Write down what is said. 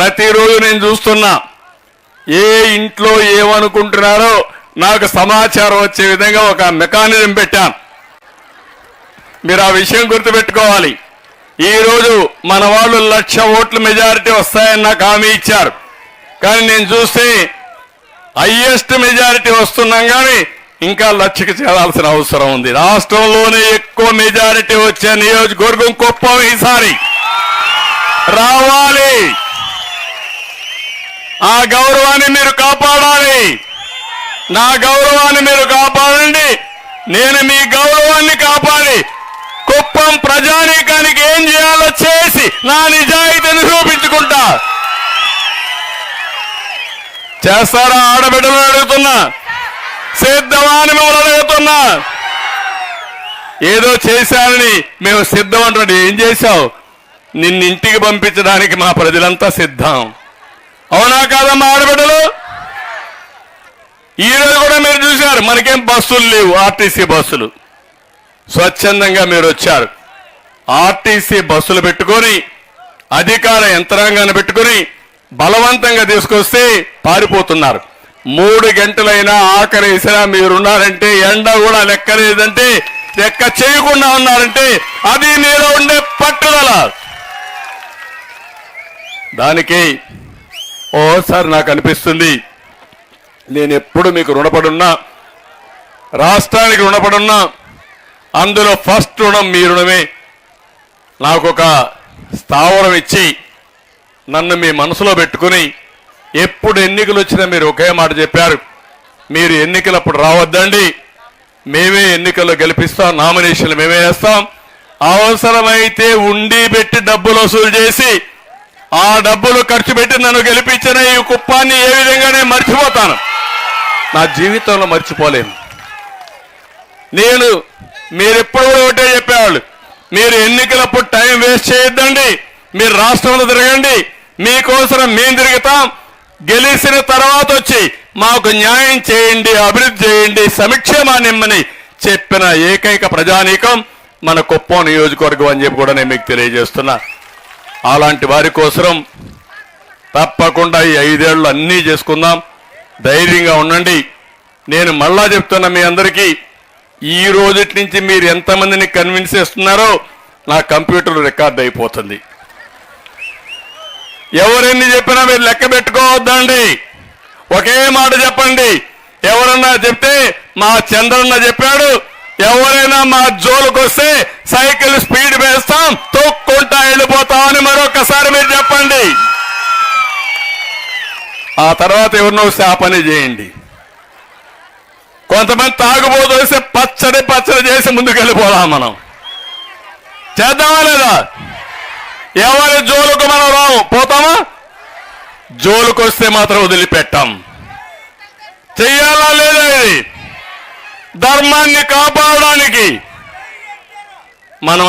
ప్రతిరోజు నేను చూస్తున్నా ఏ ఇంట్లో ఏమనుకుంటున్నారో నాకు సమాచారం వచ్చే విధంగా ఒక మెకానిజం పెట్టాను. మీరు ఆ విషయం గుర్తుపెట్టుకోవాలి. ఈ రోజు మన వాళ్ళు లక్ష ఓట్ల మెజారిటీ వస్తాయని నాకు హామీ ఇచ్చారు. కానీ నేను చూస్తే హయ్యెస్ట్ మెజారిటీ వస్తున్నాం కానీ ఇంకా లక్షకి చేరాల్సిన అవసరం ఉంది. రాష్ట్రంలోనే ఎక్కువ మెజారిటీ వచ్చే నియోజకవర్గం గొప్ప ఈసారి. రావాలి. ఆ గౌరవాన్ని మీరు కాపాడాలి. నా గౌరవాన్ని మీరు కాపాడండి. నేను మీ గౌరవాన్ని కాపాడి. కుప్పం ప్రజానీకానికి ఏం చేయాలో చేసి నా నిజాయితీని చూపించుకుంటా. చేస్తారా ఆడబిడ్డలు అడుగుతున్నా? సిద్ధమా అని మిమ్మల్ని అడుగుతున్నా? ఏదో చేశానని మేము సిద్ధం అంటున్నాడు ఏం చేశావు? నిన్ను ఇంటికి పంపించడానికి మా ప్రజలంతా సిద్ధం. అవునా కాదమ్మా ఆడబిడ్డలు? ఈరోజు కూడా మీరు చూశారు మనకేం బస్సులు లేవు ఆర్టీసీ బస్సులు. స్వచ్ఛందంగా మీరు వచ్చారు. ఆర్టీసీ బస్సులు పెట్టుకొని అధికార యంత్రాంగాన్ని పెట్టుకొని బలవంతంగా తీసుకొస్తే పారిపోతున్నారు. మూడు గంటలైనా ఆఖరేసినా మీరున్నారంటే ఎండ కూడా లెక్కలేదంటే లెక్క చేయకుండా ఉన్నారంటే అది మీరు ఉండే పట్టుదల. దానికి ఓసారి నాకు అనిపిస్తుంది. నేను ఎప్పుడు మీకు రుణపడున్నా రాష్ట్రానికి రుణపడున్నా అందులో ఫస్ట్ రుణం మీ రుణమే. నాకు ఒక స్థావరం ఇచ్చి నన్ను మీ మనసులో పెట్టుకుని ఎప్పుడు ఎన్నికలు వచ్చినా మీరు ఒకే మాట చెప్పారు. మీరు ఎన్నికలప్పుడు రావద్దండి. మేమే ఎన్నికల్లో గెలిపిస్తాం నామినేషన్లు మేమే వేస్తాం. అవసరమైతే ఉండి పెట్టి డబ్బులు వసూలు చేసి ఆ డబ్బులు ఖర్చు పెట్టి నన్ను గెలిపించిన ఈ కుప్పాన్ని ఏ విధంగానే మర్చిపోతాను. నా జీవితంలో మర్చిపోలేను. నేను మీరెప్పుడు కూడా ఒకటే చెప్పేవాళ్ళు మీరు ఎన్నికలప్పుడు టైం వేస్ట్ చేయొద్దండి మీరు రాష్ట్రంలో తిరగండి మీకోసం మేము తిరుగుతాం గెలిచిన తర్వాత వచ్చి మాకు న్యాయం చేయండి అభివృద్ధి చేయండి సంక్షేమాన్ని చెప్పిన ఏకైక ప్రజానీకం మన కుప్పం నియోజకవర్గం అని చెప్పి కూడా నేను మీకు తెలియజేస్తున్నా. అలాంటి వారి కోసం తప్పకుండా ఈ ఐదేళ్ళు అన్నీ చేసుకుందాం. ధైర్యంగా ఉండండి. నేను మళ్ళా చెప్తున్నా మీ అందరికీ ఈ రోజుటి నుంచి మీరు ఎంతమందిని కన్విన్స్ చేస్తున్నారో నా కంప్యూటర్ రికార్డ్ అయిపోతుంది. ఎవరెన్ని చెప్పినా మీరు లెక్క పెట్టుకోవద్దండి. ఒకే మాట చెప్పండి. ఎవరన్నా చెప్తే మా చంద్రన్న చెప్పాడు. ఎవరైనా మా జోలుకొస్తే సైకిల్ స్పీడ్ వేస్తాం. తొక్కుంటా అని మరొకసారి మీరు చెప్పండి. ఆ తర్వాత ఎవరినో వస్తే ఆ పని చేయండి. కొంతమంది తాగుబోతు వస్తే పచ్చడి పచ్చడి చేసి ముందుకు వెళ్ళిపోదాం మనం. చేద్దామా లేదా? ఎవరి జోలుకు మనం రాము పోతామా? జోలుకు వస్తే మాత్రం వదిలిపెట్టాం. చెయ్యాలా లేదా ఇది? ధర్మాన్ని కాపాడడానికి. మనం